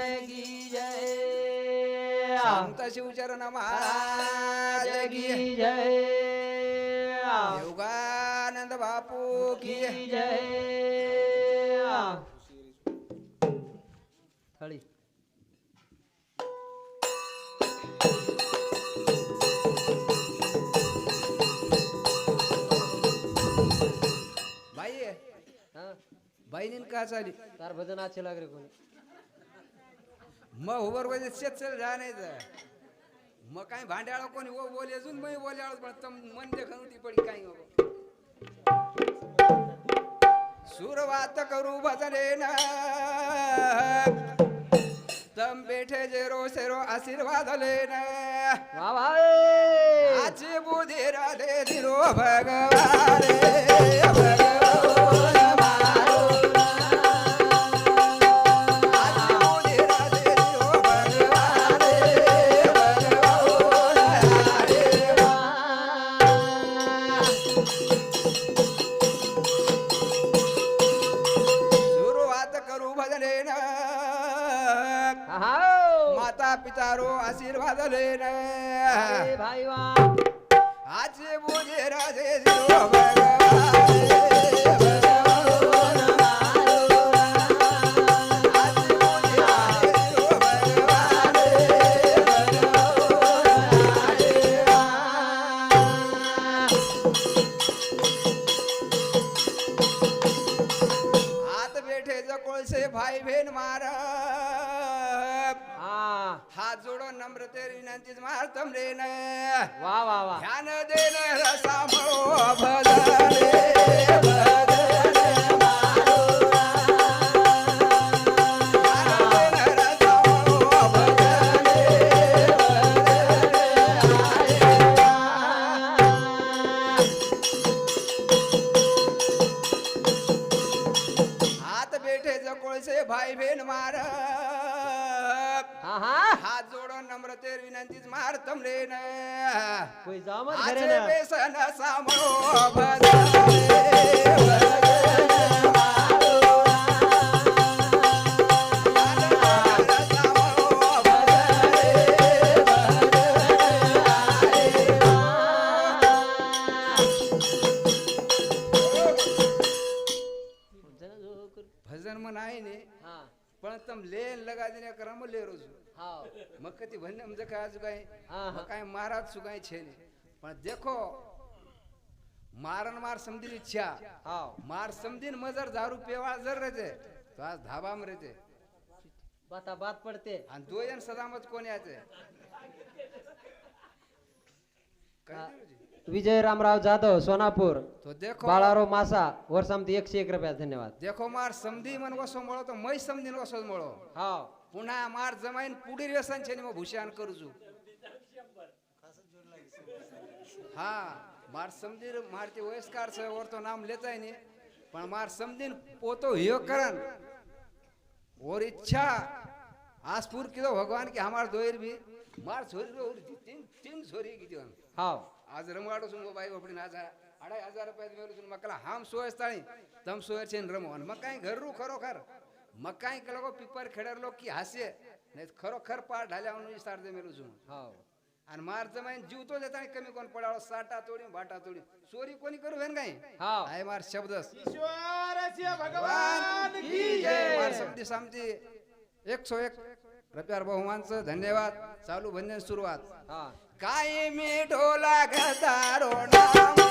की जय। संत शिवचरण महाराज की की जय. योगानंद बापू की जय. थळी. बाई हा. बाईनीन का चाली? तार भजन आचे लाग रे कोणी. मग उभर वैसे शेत चल जाण्याचं मग काय भांड्याळ कोणी ओ बोले अजून मी बोले पण तम मन देखून ती पडी काही नको सुरवात करू भजने ना तम बेठे जे रो सेरो आशीर्वाद लेना. वा वा ए! आजी बुधी राधे दिरो भगवान. कोई जामत घरे ना। मग कधी भन्ने म्हणजे काय आज काय. मग काय महाराज सुगाय छे पण देखो मारन मार समदीन इच्छा. मार समदीन मजर दारू पेवाळ जर रहते तो आज धाबा में रहते बाता बात पडते. आणि दोन सदामत कोण यायचे? हा. विजय रामराव जाधव सोनापूर. तो देखो बाळाराव मासा वर्षामती एकशे एक रुपया धन्यवाद. देखो मार समधी मन वसो मळो तो मै समधीन वसो मळो. हा पुन्हा मार जमाईन पुढील व्यसन छे मग भूषण करजू हा मार समधीर मारते वयस्कार वर तो नाम लेताय ने पण मार समधीन पोतो हियो करन और इच्छा आसपुर किलो भगवान के हमार दोयर भी मार छोरी रो और तीन तीन छोरी की दिवन हा आज रमवाडो सुन बाई बापडी आज अढाई हजार रुपये मेलो सुन मकला हाम सोयस ताळी तम सोयर छेन रमो आणि मग काय घररू खरोखर? मग काय केलं पिपर खेडर लोक की हास्य? नाही खरोखर पार ढाल्या म्हणून विस्तार दे मेलो सुन हा. आणि मार जमाईन जीव तो देता कमी कोण पडावं? साटा तोडी भाटा तोडी चोरी कोणी करू हेन काय? हा. आहे मार शब्दस. ईश्वरस्य भगवान भगवान की की जय. जय. मार समती सामती एक सो एक. रुपयार बहुमानचं धन्यवाद. चालू भंजन सुरुवात. हा. काय मी ढोला गदारो नामे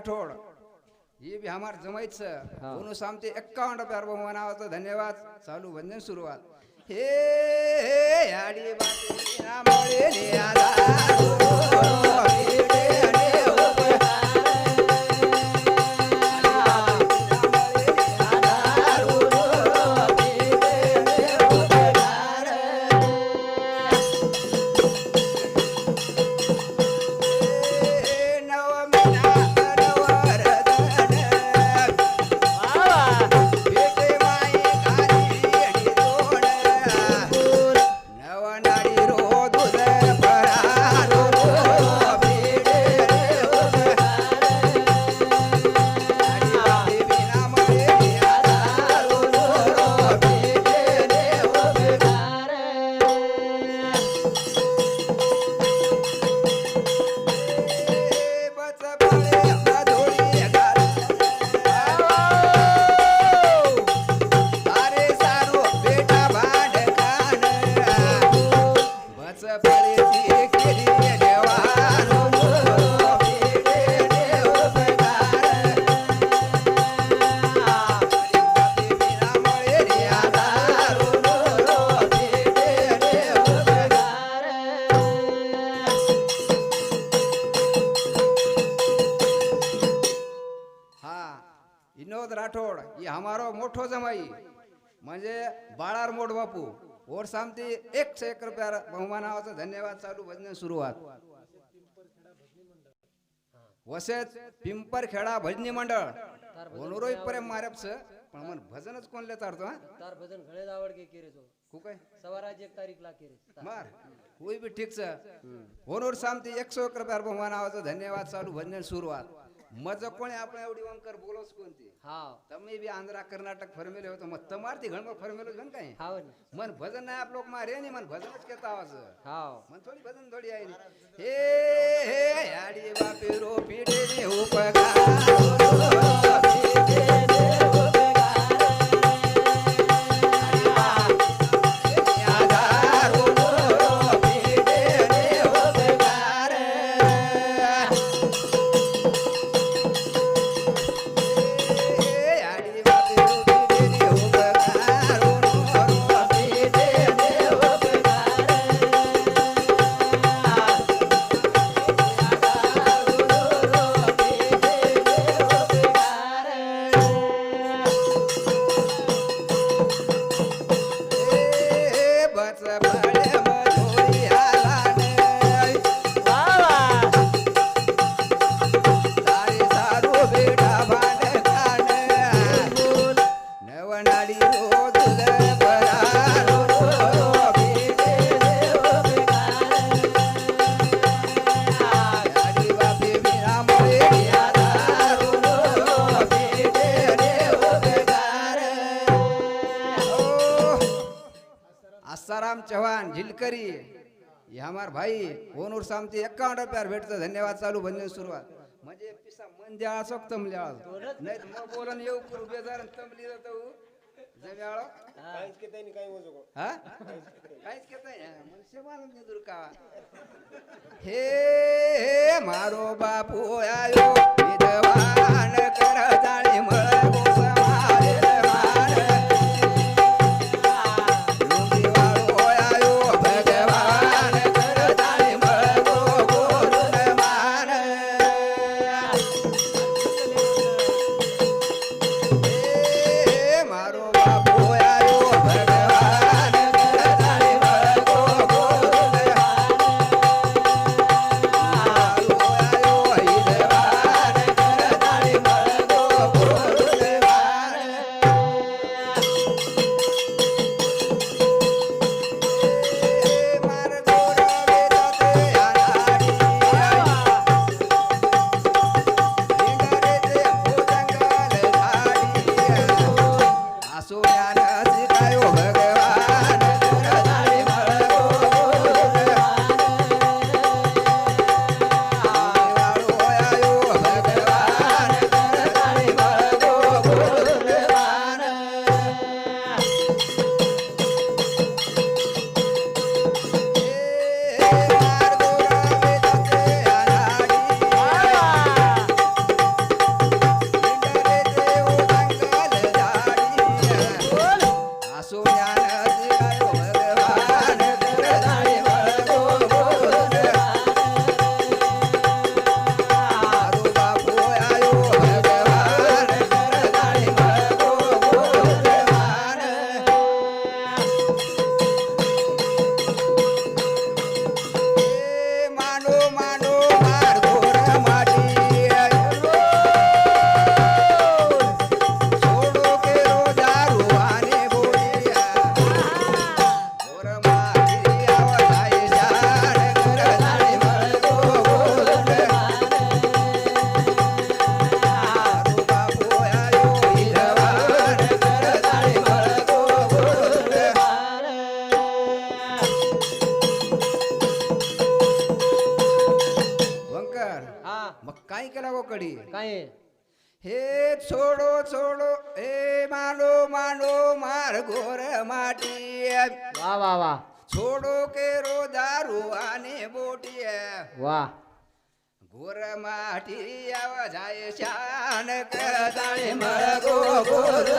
राठोड. हे बी हमार जमायच हा. दोनों सामते बहुमान आवाज धन्यवाद. चालू वंदन सुरुवात. हे याडी बाती. राठोड ही हमारो मोठो जमाई म्हणजे बाळार मोठ बापू. और सामती एकशे एक रुपया बहुमान आवाचं धन्यवाद चालू भजन सुरुवात। वसेच पिंपरखेडा भजनी मंडळ। ओनरोई प्रेम मारेपच पण मन भजनच कोणले चालतो हा? तार भजन घळे आवड के केरे जो। खूप आहे सवाराज एक तारीख ला केरे। मार होई बी ठीक छ ओनोर सामती एकशे एक रुपया बहुमान आवाचं धन्यवाद चालू भजन सुरुवात। मज कोणी आपण एवढी वंकर बोलोच कोणती? हाव. तमे बी आंध्रा कर्नाटक फरमेले होतो मग तमार ती घणमो फरमेलो घण काय? हाव मन भजन नाही आप लोक मारे नाही मन भजनच केता आवाज. हाव. मन थोडी भजन थोडी आहे हे हे आडी बापी रोपी डेली उपकार. चव्हाण झिलकरी हे हमार भाई ओनूर सामती एक्कावन्न रुपयावर भेटतं. धन्यवाद चालू बंद सुरुवात. म्हणजे पिसा मन द्याळा सोक तमली आळ? नाही मग बोलन येऊ करू बेजार तमली जातो काहीच काही काहीच नाही? मनुष्य दुर्का हे मारो बापू आयो. दारू आणि बोटी वा घोर माटी आव जाय शान कर जाय मर गो गोर